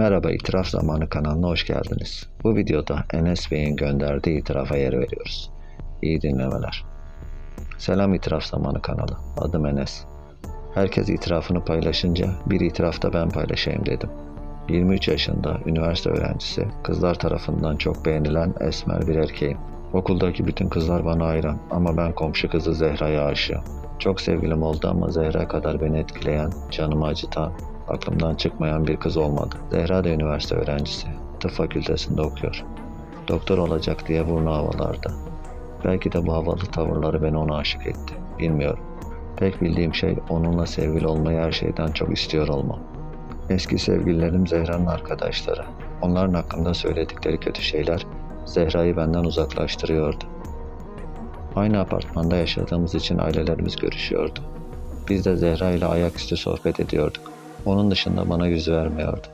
Merhaba İtiraf Zamanı kanalına hoş geldiniz. Bu videoda Enes Bey'in gönderdiği itirafa yer veriyoruz. İyi dinlemeler. Selam İtiraf Zamanı kanalı. Adım Enes. Herkes itirafını paylaşınca bir itiraf da ben paylaşayım dedim. 23 yaşında üniversite öğrencisi, kızlar tarafından çok beğenilen esmer bir erkeğim. Okuldaki bütün kızlar bana hayran ama ben komşu kızı Zehra'ya aşığım. Çok sevgilim oldu ama Zehra kadar beni etkileyen, canımı acıtan, aklımdan çıkmayan bir kız olmadı. Zehra da üniversite öğrencisi. Tıp fakültesinde okuyor. Doktor olacak diye burnu havalarda. Belki de bu havalı tavırları beni ona aşık etti. Bilmiyorum. Tek bildiğim şey onunla sevgili olmayı her şeyden çok istiyor olmam. Eski sevgililerim Zehra'nın arkadaşları. Onların hakkında söyledikleri kötü şeyler Zehra'yı benden uzaklaştırıyordu. Aynı apartmanda yaşadığımız için ailelerimiz görüşüyordu. Biz de Zehra ile ayaküstü sohbet ediyorduk. Onun dışında bana yüz vermiyordu.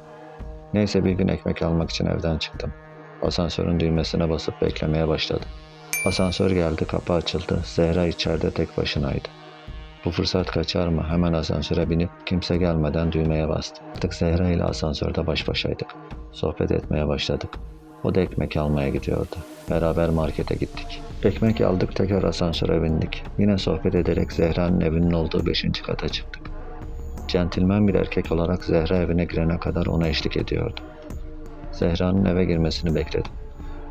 Neyse bir gün ekmek almak için evden çıktım. Asansörün düğmesine basıp beklemeye başladım. Asansör geldi, kapı açıldı. Zehra içeride tek başınaydı. Bu fırsat kaçar mı? Hemen asansöre binip kimse gelmeden düğmeye bastım. Artık Zehra ile asansörde baş başaydık. Sohbet etmeye başladık. O da ekmek almaya gidiyordu. Beraber markete gittik. Ekmek aldık tekrar asansöre bindik. Yine sohbet ederek Zehra'nın evinin olduğu 5. kata çıktık. Centilmen bir erkek olarak Zehra evine girene kadar ona eşlik ediyordu. Zehra'nın eve girmesini bekledim.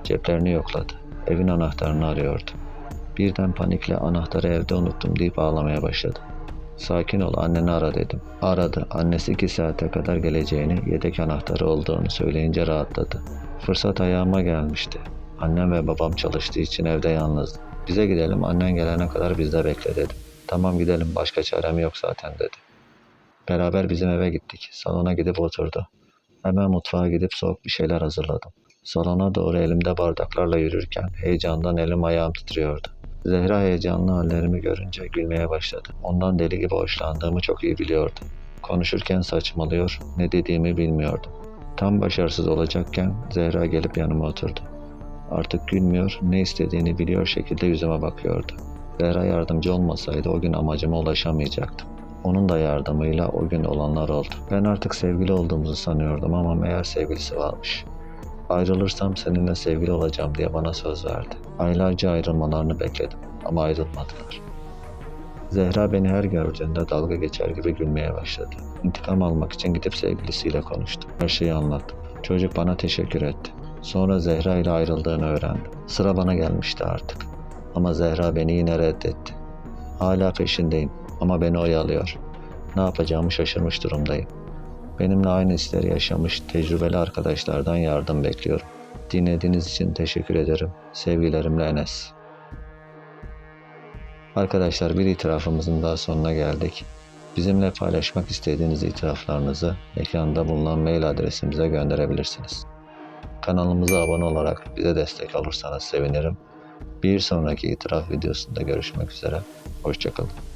Ceplerini yokladı. Evin anahtarını arıyordu. Birden panikle anahtarı evde unuttum deyip ağlamaya başladı. Sakin ol anneni ara dedim. Aradı. Annesi iki saate kadar geleceğini, yedek anahtarı olduğunu söyleyince rahatladı. Fırsat ayağıma gelmişti. Annem ve babam çalıştığı için evde yalnızdım. Bize gidelim annen gelene kadar bizde bekle dedim. Tamam gidelim başka çarem yok zaten dedi. Beraber bizim eve gittik. Salona gidip oturdu. Hemen mutfağa gidip soğuk bir şeyler hazırladım. Salona doğru elimde bardaklarla yürürken heyecandan elim ayağım titriyordu. Zehra heyecanlı hallerimi görünce gülmeye başladı. Ondan deli gibi hoşlandığımı çok iyi biliyordu. Konuşurken saçmalıyor, ne dediğimi bilmiyordum. Tam başarısız olacakken Zehra gelip yanıma oturdu. Artık gülmüyor, ne istediğini biliyor şekilde yüzüme bakıyordu. Zehra yardımcı olmasaydı o gün amacıma ulaşamayacaktım. Onun da yardımıyla o gün olanlar oldu. Ben artık sevgili olduğumuzu sanıyordum ama meğer sevgilisi varmış. Ayrılırsam seninle sevgili olacağım diye bana söz verdi. Aylarca ayrılmalarını bekledim ama ayrılmadılar. Zehra beni her gördüğünde dalga geçer gibi gülmeye başladı. İntikam almak için gidip sevgilisiyle konuştum. Her şeyi anlattım. Çocuk bana teşekkür etti. Sonra Zehra ile ayrıldığını öğrendim. Sıra bana gelmişti artık. Ama Zehra beni yine reddetti. Hala peşindeyim ama beni oyalıyor. Ne yapacağımı şaşırmış durumdayım. Benimle aynı hisleri yaşamış tecrübeli arkadaşlardan yardım bekliyorum. Dinlediğiniz için teşekkür ederim. Sevgilerimle Enes. Arkadaşlar bir itirafımızın daha sonuna geldik. Bizimle paylaşmak istediğiniz itiraflarınızı ekranda bulunan mail adresimize gönderebilirsiniz. Kanalımıza abone olarak bize destek olursanız sevinirim. Bir sonraki itiraf videosunda görüşmek üzere. Hoşçakalın.